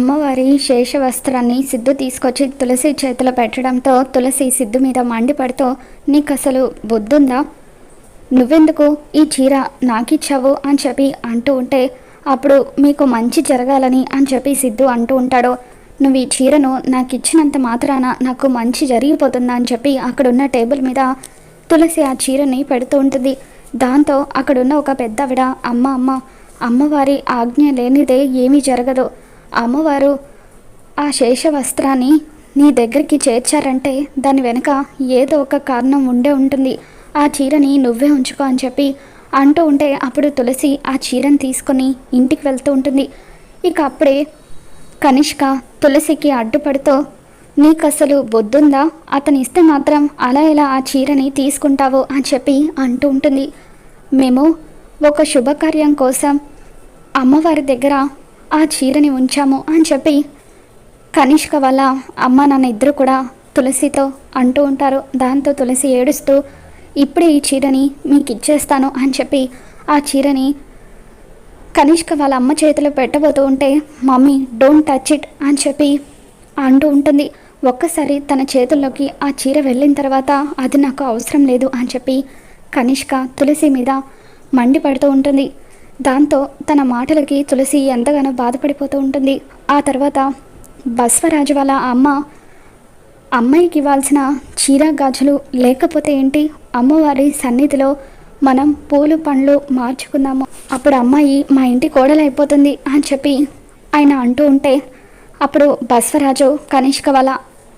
అమ్మవారి శేష వస్త్రాన్ని సిద్ధు తీసుకొచ్చి తులసి చేతిలో పెట్టడంతో తులసి సిద్ధు మీద మండిపడుతూ నీకు అసలు బుద్ధుందా? నువ్వెందుకు ఈ చీర నాకిచ్చావు? అని చెప్పి అంటూ ఉంటే అప్పుడు మీకు మంచి జరగాలని అని చెప్పి సిద్ధు అంటూ ఉంటాడు. నువ్వు ఈ చీరను నాకు ఇచ్చినంత మాత్రాన నాకు మంచి జరిగిపోతుందా? అని చెప్పి అక్కడున్న టేబుల్ మీద తులసి ఆ చీరని పెడుతూ ఉంటుంది. దాంతో అక్కడున్న ఒక పెద్దవిడ అమ్మ అమ్మ అమ్మవారి ఆజ్ఞ లేనిదే ఏమీ జరగదు. అమ్మవారు ఆ శేష వస్త్రాన్ని నీ దగ్గరికి చేర్చారంటే దాని వెనుక ఏదో ఒక కారణం ఉండే ఉంటుంది. ఆ చీరని నువ్వే ఉంచుకో అని చెప్పి అంటూ ఉంటే అప్పుడు తులసి ఆ చీరను తీసుకొని ఇంటికి వెళ్తూ ఉంటుంది. ఇక అప్పుడే కనిష్క తులసికి అడ్డుపడుతూ నీకు అసలు బొద్దుందా? అతను ఇస్తే మాత్రం అలా ఎలా ఆ చీరని తీసుకుంటావు? అని చెప్పి అంటూ ఉంటుంది. మేము ఒక శుభకార్యం కోసం అమ్మవారి దగ్గర ఆ చీరని ఉంచాము అని చెప్పి కనిష్క వాళ్ళ అమ్మ నాన్న ఇద్దరు కూడా తులసితో అంటూ ఉంటారు. దాంతో తులసి ఏడుస్తూ ఇప్పుడే ఈ చీరని మీకు ఇచ్చేస్తాను అని చెప్పి ఆ చీరని కనిష్క వాళ్ళ అమ్మ చేతిలో పెట్టబోతూ ఉంటే మమ్మీ డోంట్ టచ్ ఇట్ అని చెప్పి అంటూ ఉంటుంది. ఒక్కసారి తన చేతుల్లోకి ఆ చీర వెళ్ళిన తర్వాత అది నాకు అవసరం లేదు అని చెప్పి కనిష్క తులసి మీద మండిపడుతూ ఉంటుంది. దాంతో తన మాటలకి తులసి ఎంతగానో బాధపడిపోతూ ఉంటుంది. ఆ తర్వాత బస్వరాజు వాళ్ళ అమ్మ అమ్మాయికి ఇవ్వాల్సిన చీర గాజులు లేకపోతే ఏంటి? అమ్మవారి సన్నిధిలో మనం పూలు పండ్లు మార్చుకుందాము. అప్పుడు అమ్మాయి మా ఇంటి కోడలైపోతుంది అని చెప్పి ఆయన అంటూ ఉంటే అప్పుడు బస్వరాజు కనిష్క వాళ్ళ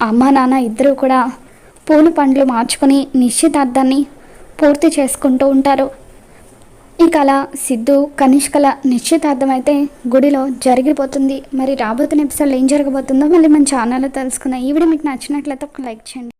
అమ్మ నాన్న ఇద్దరూ కూడా పూలు పండ్లు మార్చుకొని నిశ్చితార్థాన్ని పూర్తి చేసుకుంటూ ఉంటారు. ఇక అలా సిద్ధు కనిష్కల నిశ్చితార్థం అయితే గుడిలో జరిగిపోతుంది. మరి రాబోతున్న ఎపిసోడ్లో ఏం జరగబోతుందో మళ్ళీ మన ఛానల్లో తెలుసుకుందాం. ఈ వీడియో మీకు నచ్చినట్లయితే ఒక లైక్ చేయండి.